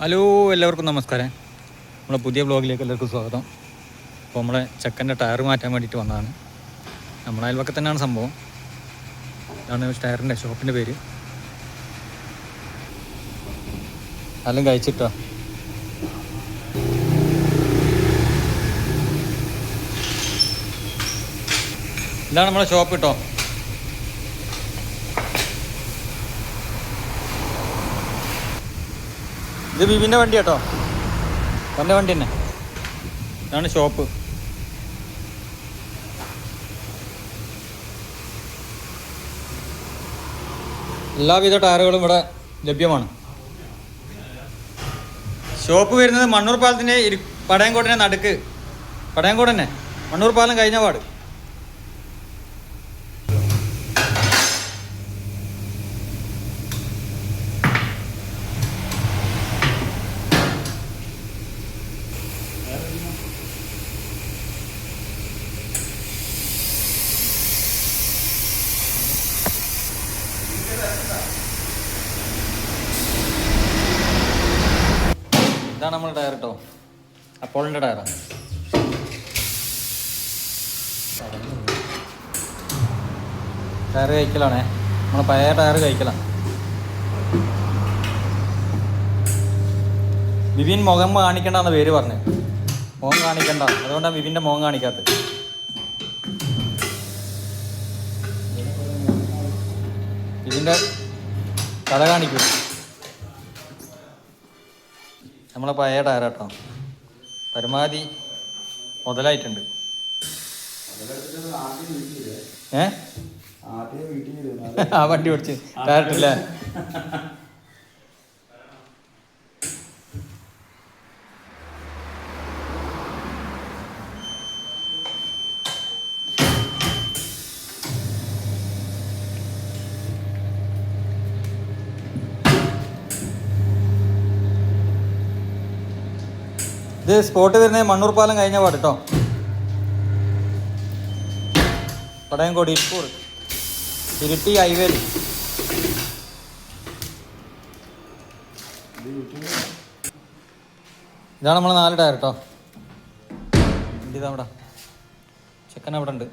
Hello എല്ലാവർക്കും നമസ്കാരം. നമ്മളെ പുതിയ ബ്ലോഗിലേക്ക് എല്ലാവർക്കും സ്വാഗതം. അപ്പോൾ നമ്മളെ ചെക്കന്റെ ടയർ മാറ്റാൻ വേണ്ടിയിട്ട് വന്നതാണ്. നമ്മളെ അയൽവക്കത്ത് തന്നെയാണ് സംഭവം. ഇതാണ് ടയറിന്റെ ഷോപ്പിന്റെ പേര്. എല്ലാം കഴിച്ചിട്ടോ? ഇതാണ് നമ്മളെ ഷോപ്പ് കേട്ടോ. ഇത് ബിബിന്റെ വണ്ടി കേട്ടോ. തന്റെ വണ്ടി തന്നെ. ഇതാണ് ഷോപ്പ്. എല്ലാവിധ ടയറുകളും ഇവിടെ ലഭ്യമാണ്. ഷോപ്പ് വരുന്നത് മണ്ണൂർ പാലത്തിന്റെ ഇരു പടയങ്കോട്ടിന്റെ നടുക്ക്. പടയങ്കോട് തന്നെ. മണ്ണൂർ പാലം കഴിഞ്ഞ പാട് ഇതാണ് നമ്മുടെ ടയർ കേട്ടോ അപ്പോളിന്റെ ടയറാണ് ടയർ കഴിക്കലാണേ. നമ്മൾ പഴയ ടയർ കഴിക്കലാണ് വിവിൻ മുഖം കാണിക്കണ്ടെന്ന് പേര് പറഞ്ഞു. മുഖം കാണിക്കണ്ട. അതുകൊണ്ടാണ് വിവിന്റെ മുഖം കാണിക്കാത്തത്. ഇതിന്റെ തല കാണിക്കും. നമ്മളെ പഴയ ടയറാട്ടോ പരമാവധി മുതലായിട്ടുണ്ട്. ഏ? ആ വണ്ടി ഓടിച്ച്. ടയറിട്ടില്ലേ ഇത് സ്പോട്ട് വരുന്നത് മണ്ണൂർ പാലം കഴിഞ്ഞ പാട് കേട്ടോ പടയംകോട് ഇരിക്കൂർ ഇരുട്ടി ഹൈവേൽ ഇതാണ് നമ്മൾ നാല് ടയർ കേട്ടോ വണ്ടി ഇതാ ചെക്കൻ അവിടെ ഉണ്ട്.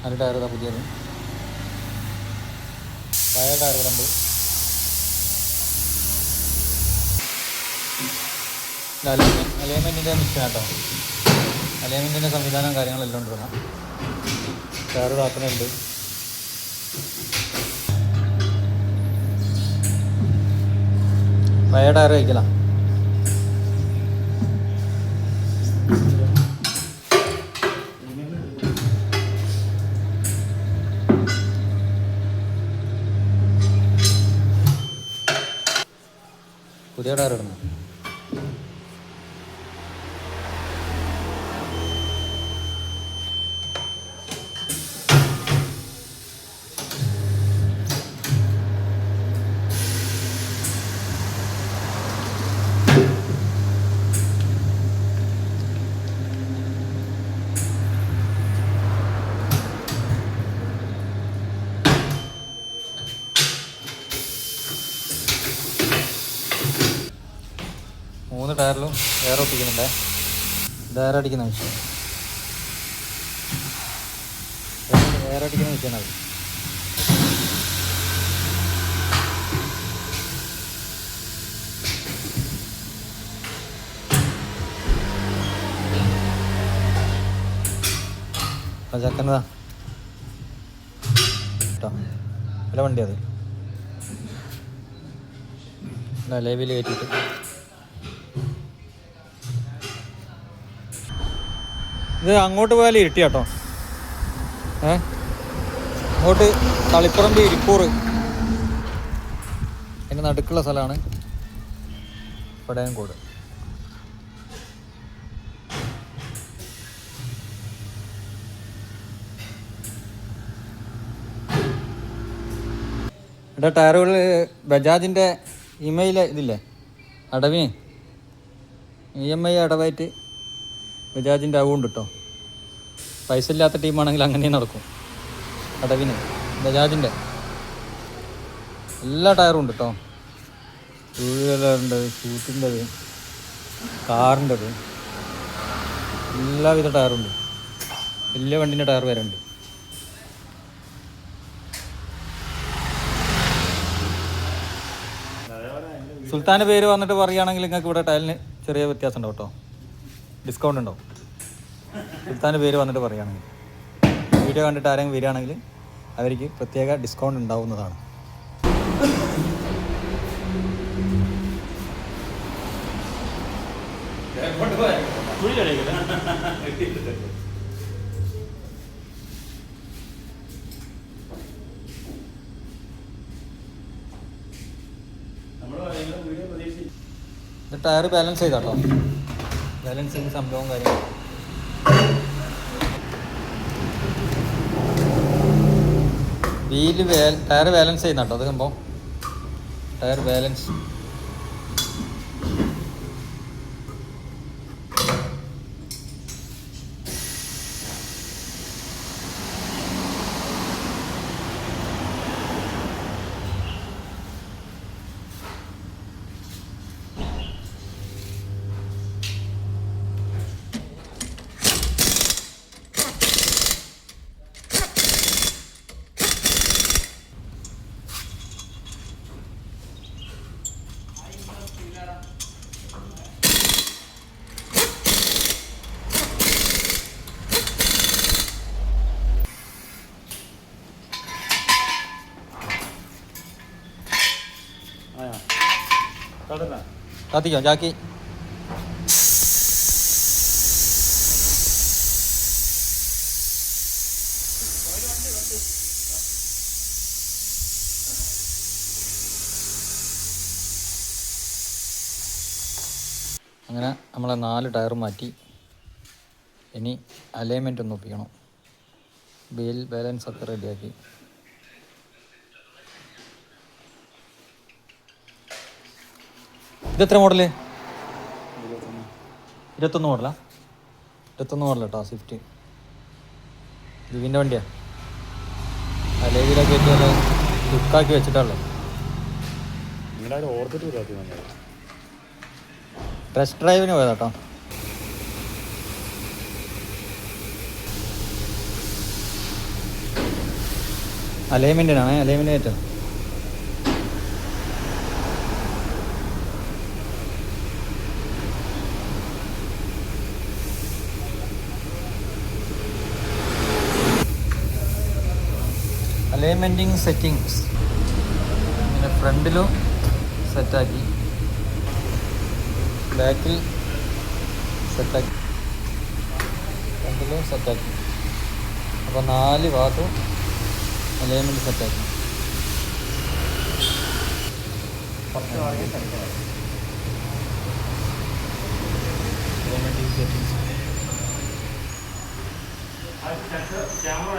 നാല് ടയർ ഇതാ പുതിയത്. പഴയ ടയർ ഇവിടെ അലൈൻമെന്റിന്റെ മിഷൻ കേട്ടോ അലൈൻമെന്റിന്റെ സംവിധാനം കാര്യങ്ങളെല്ലാം ഉണ്ട് വേണം ടയർ താക്കുന്നുണ്ട് പഴയ ടയർ കഴിക്കലാം പുതിയ ടയർ ഇടുന്നു. മൂന്ന് ടയറിലും എയർ ഒട്ടിക്കുന്നുണ്ടേ. ഇത് അടിക്കുന്ന മെഷീൻ എയർ അടിക്കുന്ന മെഷീനാണ് ചക്കനതാ കേട്ടോ? വില വണ്ടി അത്. ലേവിൽ കയറ്റിയിട്ട്. ഇത് അങ്ങോട്ട് പോയാൽ ഇരുട്ടി കേട്ടോ ഏ? അങ്ങോട്ട് തളിപ്പറമ്പ് ഇരിപ്പൂർ അതിന്റെ നടുക്കുള്ള സ്ഥലമാണ് പടയൻകോട് എന്റെ ടയറുകളിൽ ബജാജിന്റെ ഇമെയിൽ ഇതില്ലേ? അടവിന് ഇ എം ഐ അടവായിട്ട് ബജാജിന്റെ ആവുകൊണ്ട് കേട്ടോ പൈസ ഇല്ലാത്ത ടീമാണെങ്കിൽ അങ്ങനെ നടക്കും. അടവിന് ബജാജിന്റെ എല്ലാ ടയറും ഉണ്ട് കേട്ടോ ടൂ വീലറുണ്ട് ഷൂട്ടിന്റെത് കാറിന്റെത് എല്ലാവിധ ടയറും ഉണ്ട്. വലിയ വണ്ടിന്റെ ടയർ വരെ ഉണ്ട്. സുൽത്താന്റെ പേര് വന്നിട്ട് പറയുകയാണെങ്കിൽ നിങ്ങൾക്ക് ഇവിടെ ടയലിന് ചെറിയ വ്യത്യാസം ഉണ്ടാവും കേട്ടോ ഡിസ്കൗണ്ട് ഉണ്ടോ? സുൽത്താന്റെ പേര് വന്നിട്ട് പറയുകയാണെങ്കിൽ. വീഡിയോ കണ്ടിട്ട് ആരെങ്കിലും വരികയാണെങ്കിൽ അവർക്ക് പ്രത്യേക ഡിസ്കൗണ്ട് ഉണ്ടാവുന്നതാണ്. Tyre balance ചെയ്താട്ടോ. ബാലൻസിങ് സംഭവം കാര്യങ്ങൾ വീൽ വേ ടയർ ബാലൻസ് ചെയ്യുന്നുണ്ടോ? അത് സംഭവം. Tyre balance. കത്തിക്കോ അങ്ങനെ നമ്മളെ നാല് ടയർ മാറ്റി. ഇനി അലൈൻമെന്റ് ഒന്ന് ഒപ്പിക്കണം. ബിൽ ബാലൻസ് ഒക്കെ റെഡിയാക്കി ഇതെത്ര മോഡൽ? ഇരുപത്തൊന്ന് മോഡലാ? ഇരുപത്തൊന്ന് മോഡൽ കേട്ടോ സ്വിഫ്റ്റ് ഇതിന്റെ വണ്ടിയാ. അലേവിലൊക്കെ വെച്ചാൽ ദുഃഖാക്കി വെച്ചിട്ടാണല്ലോ. ടെസ്റ്റ് ഡ്രൈവിന് പോയതാ കേട്ടോ അലൈൻമെന്റിനാണ് അലൈൻമെന്റ് ഏറ്റവും അലൈൻമെന്റിങ് സെറ്റിങ്സ് പിന്നെ ഫ്രണ്ടിലും സെറ്റാക്കി. ബാക്കിൽ സെറ്റാക്കി. ഫ്രണ്ടിലും സെറ്റാക്കി. അപ്പോൾ നാല് ഭാഗത്തും അലൈൻമെന്റ് സെറ്റാക്കി. സെറ്റിങ്സ് ക്യാമറ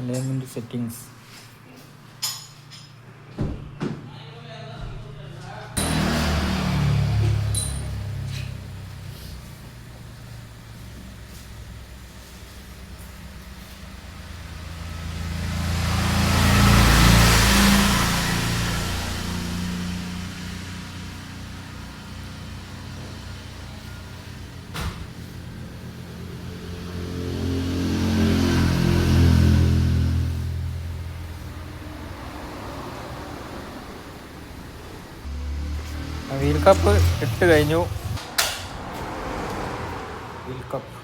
കേട്ടോ അലൈൻമെന്റ് വീൽ കപ്പ് ഇട്ട് കഴിഞ്ഞു. വീൽ കപ്പ്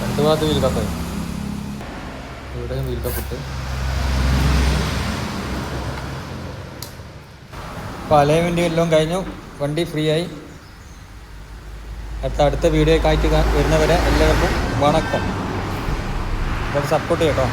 രണ്ട് ഭാഗത്ത് വീൽ കപ്പ് ഇവിടെയും വീൽ കപ്പ് ഇട്ട് അപ്പോൾ അലൈൻമെന്റ് എല്ലാം കഴിഞ്ഞു. വണ്ടി ഫ്രീ ആയി. അടുത്ത അടുത്ത വീഡിയോ കാണിക്കുക വരുന്നവരെ എല്ലാവർക്കും വണക്കം. സപ്പോർട്ട് ചെയ്യട്ടോ